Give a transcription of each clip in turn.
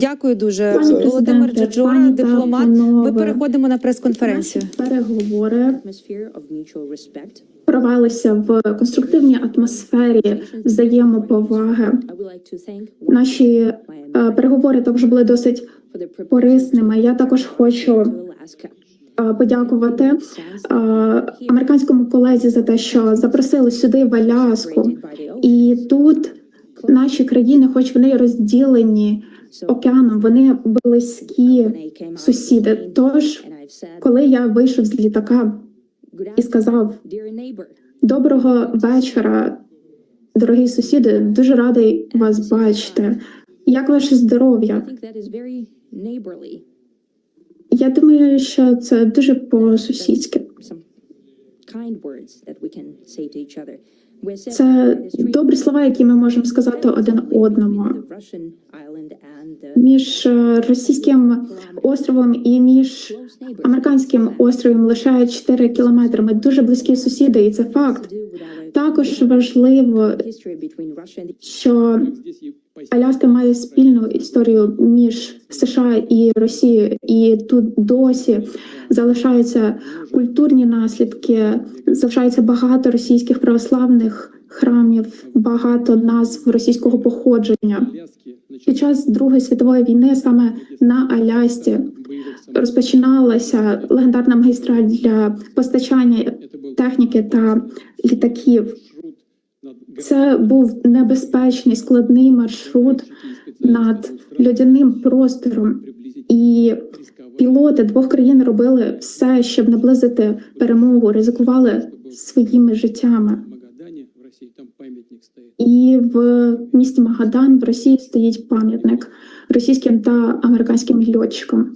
Дякую дуже, Пані Володимир та дипломат. Ми переходимо на прес-конференцію. Переговори respect. в конструктивній атмосфері взаємоповаги. Наші е, переговори також були досить корисними. Я також хочу е, подякувати е, американському колезі за те, що запросили сюди в Аляску. І тут наші країни, хоч вони розділені океаном, вони близькі сусіди. Тож, коли я вийшов з літака і сказав доброго вечора, дорогі сусіди, дуже радий вас бачити. Як ваше здоров'я? Я думаю, що це дуже по-сусідськи. Some Це добрі слова, які ми можемо сказати один одному. Між е, російським островом і між американським островом лише 4 кілометри. Ми дуже близькі сусіди, і це факт. Також важливо, що Аляска має спільну історію між США і Росією, і тут досі залишаються культурні наслідки, залишається багато російських православних храмів, багато назв російського походження. Під час Другої світової війни саме на Алясці розпочиналася легендарна магістраль для постачання техніки та літаків. Це був небезпечний складний маршрут над льодяним простором, і пілоти двох країн робили все, щоб наблизити перемогу, ризикували своїми життями. І в місті Магадан в Росії стоїть пам'ятник російським та американським льотчикам.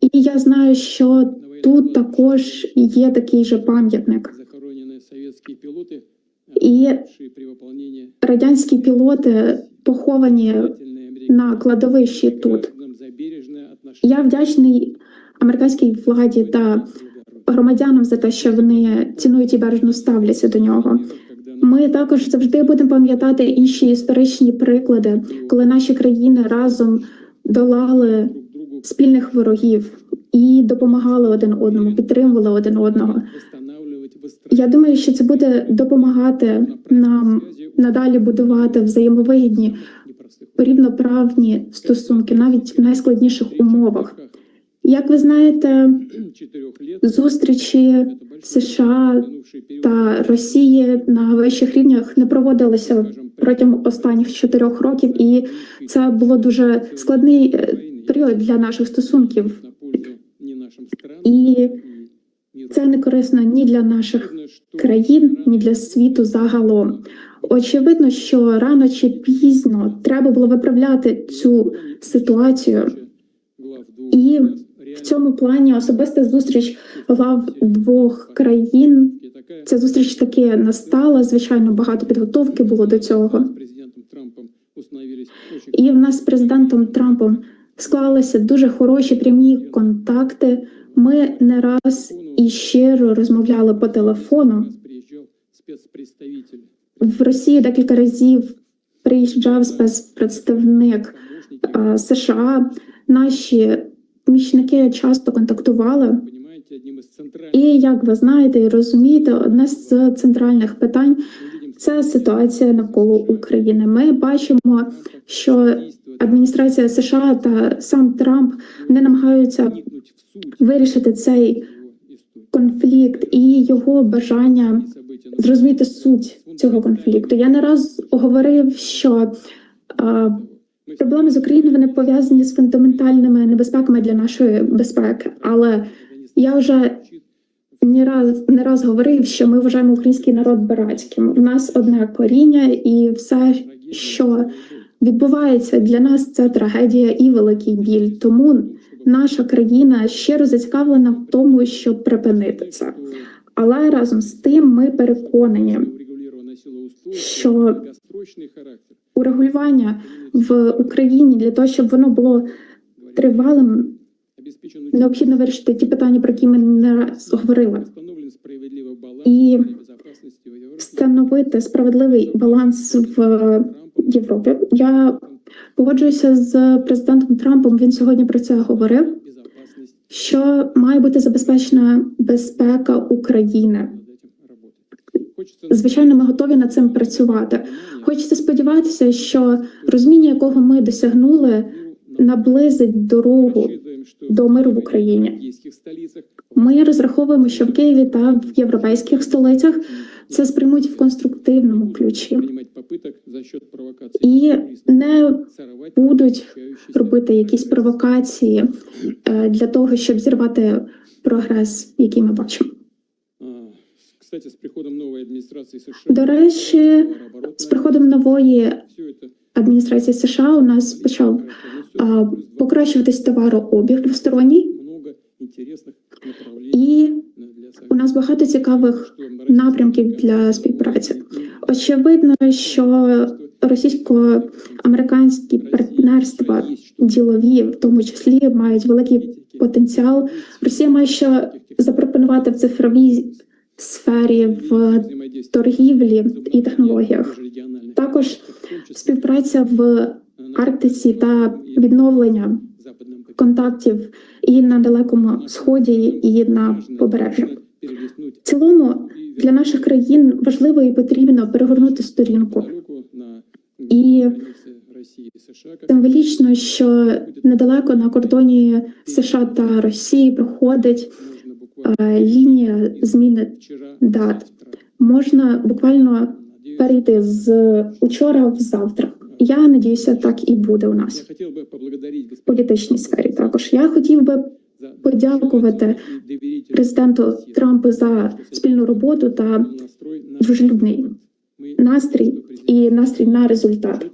І я знаю, що тут також є такий же пам'ятник. захороненные советские пилоты, И- погибшие при выполнении Радянські пілоти поховані желательной на кладовищі тут. нам за бережное отношение Я вдячний американській владі та громадянам за те, що вони цінують і бережно ставляться до нього. когда Ми також завжди будемо пам'ятати інші історичні приклади, коли наші країни разом долали друг другу спільних ворогів і допомагали один одному, підтримували один одного. восстанавливать, Я думаю, що це буде допомагати нам надалі будувати взаємовигідні непростых рівноправні стосунки навіть в найскладніших умовах. Як ви знаєте, четырех лет зустрічі это большой США минувший период, та Росії на вищих рівнях не проводилися протягом останніх чотирьох років, і це було дуже складний е, період для наших стосунків, на пользу не нашим странам, і и миру. це не корисно ні для наших країн, ні для світу загалом. Очевидно, що рано чи пізно треба було виправляти цю ситуацію. І В цьому плані особиста зустріч глав двох країн. Ця зустріч таки настала. Звичайно, багато підготовки було до цього. І в нас з президентом Трампом склалися дуже хороші прямі контакти. Ми не раз і щиро розмовляли по телефону. В Росії декілька разів приїжджав спецпредставник США. Наші помічники часто контактували. І як ви знаєте і розумієте, одне з центральних питань це ситуація навколо України. Ми бачимо, що адміністрація США та сам Трамп не намагаються вирішити цей конфлікт і його бажання зрозуміти суть цього конфлікту. Я не раз говорив, що а, проблеми з Україною вони пов'язані з фундаментальними небезпеками для нашої безпеки. Але я вже не раз не раз говорив, що ми вважаємо український народ братським. У нас одне коріння, і все, що відбувається для нас, це трагедія і великий біль. Тому наша країна щиро зацікавлена в тому, щоб припинити це. Але разом з тим ми переконані, що урегулювання в Україні для того, щоб воно було тривалим, необхідно вирішити ті питання, про які ми не раз говорили. І встановити справедливий баланс в Європі. Я Погоджуюся з президентом Трампом. Він сьогодні про це говорив. Що має бути забезпечена безпека України? Звичайно, ми готові над цим працювати. Хочеться сподіватися, що розуміння, якого ми досягнули, наблизить дорогу до миру в Україні. Ми розраховуємо, що в Києві та в європейських столицях це сприймуть в конструктивному ключі і не будуть робити якісь провокації е, для того, щоб зірвати прогрес, який ми бачимо. З приходом нової адміністрації США До речі, З приходом нової адміністрації США у нас почав а, покращуватись товарообіг двосторонній, і у нас багато цікавих напрямків для співпраці. Очевидно, що російсько-американські партнерства ділові, в тому числі, мають великий потенціал. Росія має що запропонувати в цифровій сфері, в торгівлі і технологіях. Також співпраця в Арктиці та відновлення контактів і на далекому сході, і на побережжі. В цілому для наших країн важливо і потрібно перегорнути сторінку. І Символічно, що недалеко на кордоні США та Росії проходить е, лінія зміни дат. Можна буквально перейти з учора в завтра. Я надіюся, так і буде у нас в політичній сфері. Також я хотів би подякувати президенту Трампу за спільну роботу та дружелюбний настрій і настрій на результат.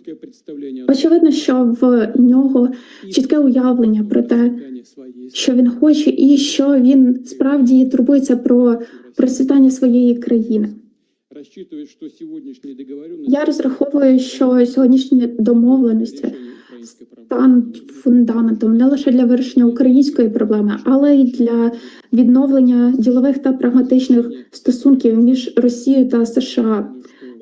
Очевидно, що в нього чітке уявлення про те, що він хоче, і що він справді турбується про процвітання своєї країни. Я розраховую, що сьогоднішні домовленості стануть фундаментом не лише для вирішення української проблеми, але й для відновлення ділових та прагматичних стосунків між Росією та США.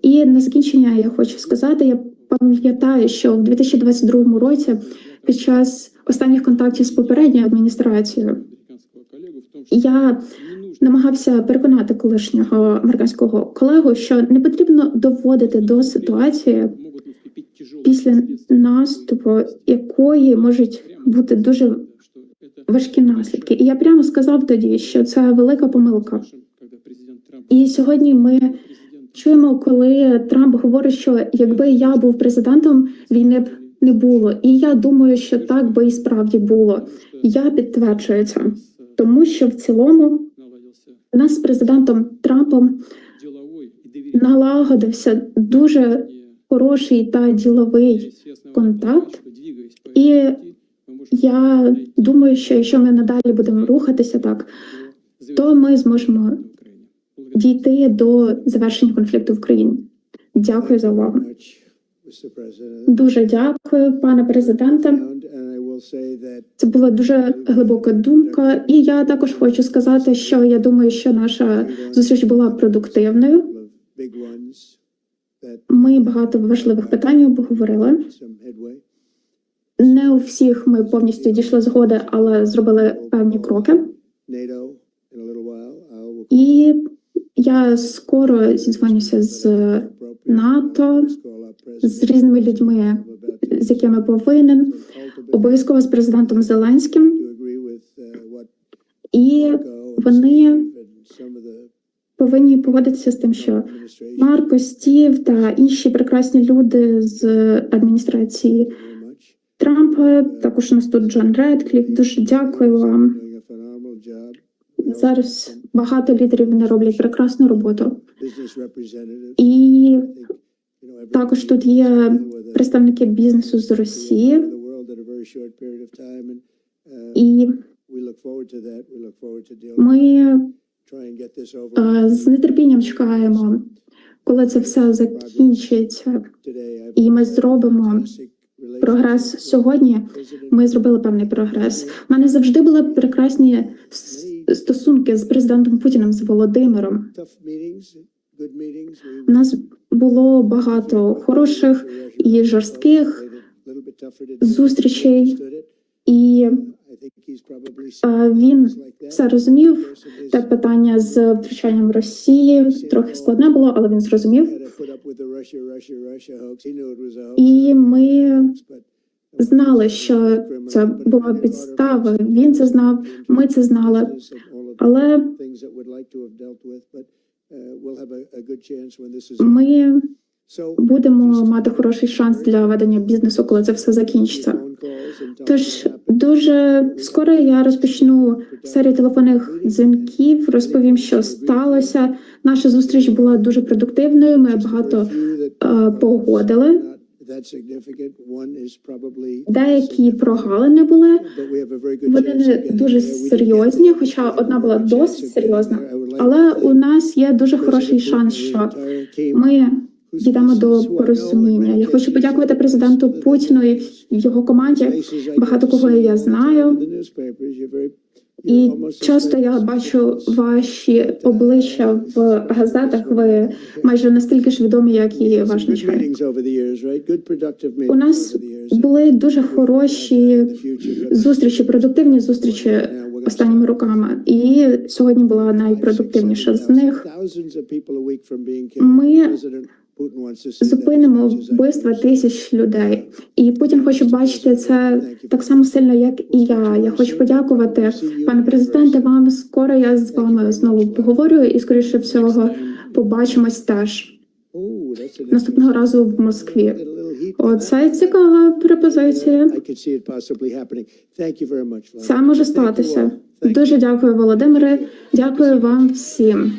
І на закінчення я хочу сказати: я пам'ятаю, що в 2022 році, під час останніх контактів з попередньою адміністрацією, я намагався переконати колишнього американського колегу, що не потрібно доводити до ситуації після наступу, якої можуть бути дуже важкі наслідки. І я прямо сказав тоді, що це велика помилка. І сьогодні ми чуємо, коли Трамп говорить, що якби я був президентом, війни б не було. І я думаю, що так би і справді було. Я підтверджую це, тому що в цілому у нас з президентом Трампом налагодився дуже хороший та діловий контакт. І я думаю, що якщо ми надалі будемо рухатися так, то ми зможемо дійти до завершення конфлікту в країні. Дякую за увагу. Дуже дякую, пане президенте. Це була дуже глибока думка, і я також хочу сказати, що я думаю, що наша зустріч була продуктивною. Ми багато важливих питань обговорили. Не у всіх ми повністю дійшли згоди, але зробили певні кроки. І я скоро зідзвонюся з НАТО, з різними людьми, з якими повинен, обов'язково з президентом Зеленським, і вони повинні погодитися з тим, що Марко Стів та інші прекрасні люди з адміністрації Трампа. Також у нас тут Джон Редкліф. Дуже дякую вам. Зараз багато лідерів вони роблять прекрасну роботу. І також тут є представники бізнесу з Росії. І ми е, з нетерпінням чекаємо, коли це все закінчиться, і ми зробимо прогрес сьогодні. Ми зробили певний прогрес. У мене завжди були прекрасні с- стосунки з президентом Путіним з Володимиром. У нас було багато хороших і жорстких зустрічей, і він все розумів. Те питання з втручанням Росії трохи складне було, але він зрозумів. І ми знали, що це була підстава. Він це знав, ми це знали. Але ми будемо мати хороший шанс для ведення бізнесу, коли це все закінчиться. Тож дуже скоро я розпочну серію телефонних дзвінків, розповім, що сталося. Наша зустріч була дуже продуктивною. Ми багато е, погодили. Деякі прогалини були. Вони не дуже серйозні, хоча одна була досить серйозна. Але у нас є дуже хороший шанс, що ми дійдемо до порозуміння. Я хочу подякувати президенту Путіну і його команді. Багато кого я знаю. І часто я бачу ваші обличчя в газетах. Ви майже настільки ж відомі, як і ваш начальник. У нас були дуже хороші зустрічі, продуктивні зустрічі останніми роками, і сьогодні була найпродуктивніша з них. Ми зупинимо вбивства тисяч людей, і Путін хоче бачити це так само сильно, як і я. Я хочу подякувати, пане президенте. Вам скоро я з вами знову поговорю, і скоріше всього побачимось теж наступного разу в Москві. Оце цікава пропозиція. Це може статися. Дуже дякую, Володимире. Дякую вам всім.